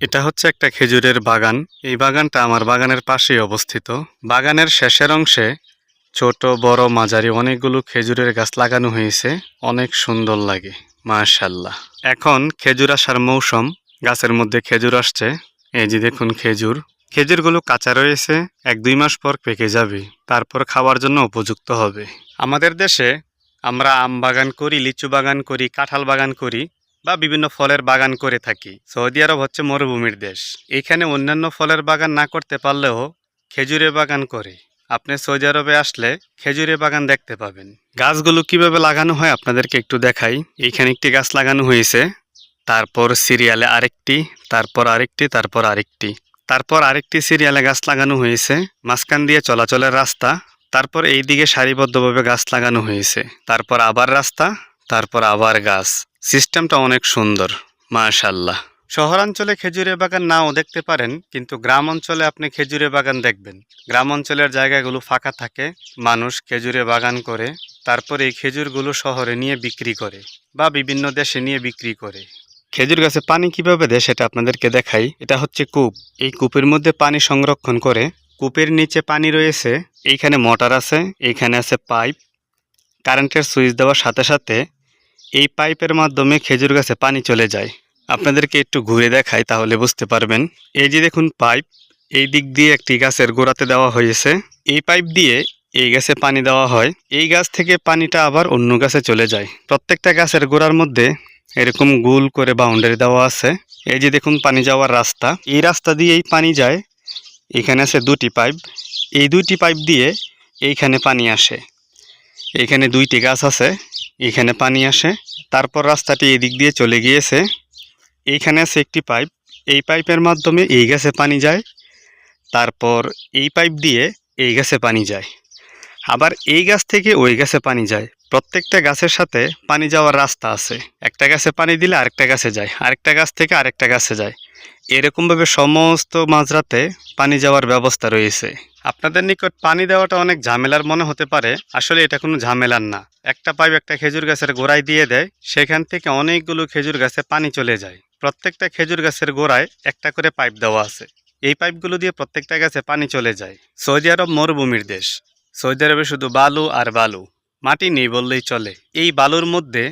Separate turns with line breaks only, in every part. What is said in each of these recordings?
এটা হচ্ছে একটা খেজুরের বাগান। এই বাগানটা আমার বাগানের পাশেই অবস্থিত। বাগানের শেষের অংশে ছোট, বড়, মাঝারি অনেকগুলো খেজুরের গাছ লাগানো হয়েছে। অনেক সুন্দর লাগে মাশাল্লাহ এখন খেজুর আসার মৌসুম। গাছের মধ্যে খেজুর আসছে। এই যে দেখুন খেজুর। খেজুরগুলো কাঁচা রয়েছে, এক দুই মাস পর পেকে যাবে। তারপর খাওয়ার জন্য উপযুক্ত হবে। আমাদের দেশে আমরা আম বাগান করি, লিচু বাগান করি, কাঁঠাল বাগান করি। বা বিভিন্ন ফলের বাগান করে থাকি। সৌদি আরব হচ্ছে মরুভূমির দেশ। এইখানে অন্যান্য ফলের বাগান না করতে পারলেও খেজুরের বাগান করে। আপনি সৌদি আরবে আসলে খেজুরের বাগান দেখতে পাবেন। গাছগুলো কীভাবে লাগানো হয় আপনাদেরকে একটু দেখাই। এইখানে একটি গাছ লাগানো হয়েছে। তারপর সিরিয়ালে আরেকটি, তারপর আরেকটি তারপর আরেকটি। তারপর আরেকটি সিরিয়ালে গাছ লাগানো হয়েছে। মাঝখান দিয়ে চলাচলের রাস্তা। তারপর এই দিকে সারিবদ্ধভাবে গাছ লাগানো হয়েছে। তারপর আবার রাস্তা। তারপর আবার গাছ। সিস্টেমটা অনেক সুন্দর মাশাল্লাহ শহরাঞ্চলে খেজুরের বাগান নাও দেখতে পারেন, কিন্তু গ্রাম অঞ্চলে আপনি খেজুরের বাগান দেখবেন। গ্রাম অঞ্চলের জায়গাগুলো ফাঁকা থাকে, মানুষ খেজুরে বাগান করে, তারপরে এই খেজুরগুলো শহরে নিয়ে বিক্রি করে, বা বিভিন্ন দেশে নিয়ে বিক্রি করে। খেজুর গাছে পানি কীভাবে দেয় সেটা আপনাদেরকে দেখাই। এটা হচ্ছে কূপ। এই কূপের মধ্যে পানি সংরক্ষণ করে, কূপের নিচে পানি রয়েছে, এইখানে মোটর আছে, এইখানে আছে পাইপ, কারেন্টের সুইচ দেওয়ার সাথে সাথে এই পাইপের মাধ্যমে খেজুর গাছে পানি চলে যায়। আপনাদেরকে একটু ঘুরে দেখাই তাহলে বুঝতে পারবেন। এই যে দেখুন পাইপ, এই দিক দিয়ে একটি গাছের গোড়াতে দেওয়া হয়েছে। এই পাইপ দিয়ে এই গাছে পানি দেওয়া হয়। এই গাছ থেকে পানিটা আবার অন্য গাছে চলে যায়। প্রত্যেকটা গাছের গোড়ার মধ্যে এরকম গোল করে বাউন্ডারি দেওয়া আছে। এই যে দেখুন পানি যাওয়ার রাস্তা। এই রাস্তা দিয়েই পানি যায়। এখানে আছে দুটি পাইপ। এই দুইটি পাইপ দিয়ে এইখানে পানি আসে। এখানে দুইটি গাছ আছে। এখানে পানি আসে। তারপর রাস্তাটি এদিক দিয়ে চলে গিয়েছে। এইখানে আছে একটি পাইপ। এই পাইপের মাধ্যমে এই গাছে পানি যায়। তারপর এই পাইপ দিয়ে এই গাছে পানি যায়। আবার এই গাছ থেকে ওই গাছে পানি যায়। প্রত্যেকটা গাছের সাথে পানি যাওয়ার রাস্তা আছে। একটা গাছে পানি দিলে আরেকটা গাছে যায়, আরেকটা গাছ থেকে আরেকটা গাছে যায়। এরকমভাবে সমস্ত মাঝরাতে পানি যাওয়ার ব্যবস্থা রয়েছে। আপনাদের নিকট পানি দেওয়াটা অনেক ঝামেলার মনে হতে পারে, আসলে এটা কোনো ঝামেলার না। একটা পাইপ একটা খেজুর গাছের গোড়ায় দিয়ে দেয়, সেখান থেকে অনেকগুলো খেজুর গাছে পানি চলে যায়। প্রত্যেকটা খেজুর গাছের গোড়ায় একটা করে পাইপ দেওয়া আছে। এই পাইপগুলো দিয়ে প্রত্যেকটা গাছে পানি চলে যায়। সৌদি আরব মরুভূমির দেশ। সৌদি আরবে শুধু বালু আর বালু। মাটি নেই বললেই চলে। এই বালুর মধ্যে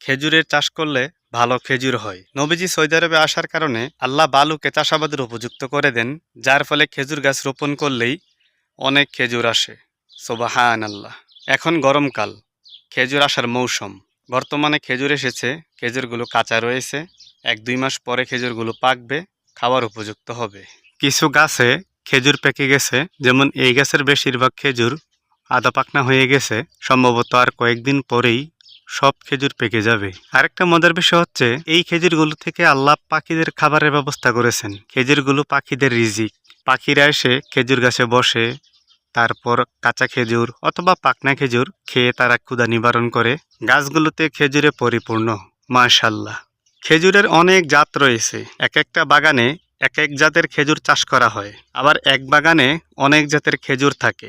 খেজুরের চাষ করলে ভালো খেজুর হয়। নবীজি সৌদি আরবে আসার কারণে আল্লাহ বালুকে চাষাবাদের উপযুক্ত করে দেন, যার ফলে খেজুর গাছ রোপণ করলেই অনেক খেজুর আসে। সোবাহান আল্লাহ এখন গরমকাল, খেজুর আসার মৌসুম। বর্তমানে খেজুর এসেছে, খেজুরগুলো কাঁচা রয়েছে। এক দুই মাস পরে খেজুরগুলো পাকবে, খাওয়ার উপযুক্ত হবে। কিছু গাছে খেজুর পেকে গেছে, যেমন এই গাছের বেশিরভাগ খেজুর আদা পাকনা হয়ে গেছে, সম্ভবত আর কয়েকদিন পরেই সব খেজুর পেকে যাবে। আরেকটা মজার বিষয় হচ্ছে, এই খেজুরগুলো থেকে আল্লাহ পাখিদের খাবারের ব্যবস্থা করেছেন। খেজুরগুলো পাখিদের রিজিক। পাখিরা এসে খেজুর গাছে বসে, তারপর কাঁচা খেজুর অথবা পাকনা খেজুর খেয়ে তারা ক্ষুধা নিবারণ করে। গাছগুলোতে খেজুরে পরিপূর্ণ, মাশাল্লাহ। খেজুরের অনেক জাত রয়েছে। এক একটা বাগানে এক এক জাতের খেজুর চাষ করা হয়। আবার এক বাগানে অনেক জাতের খেজুর থাকে।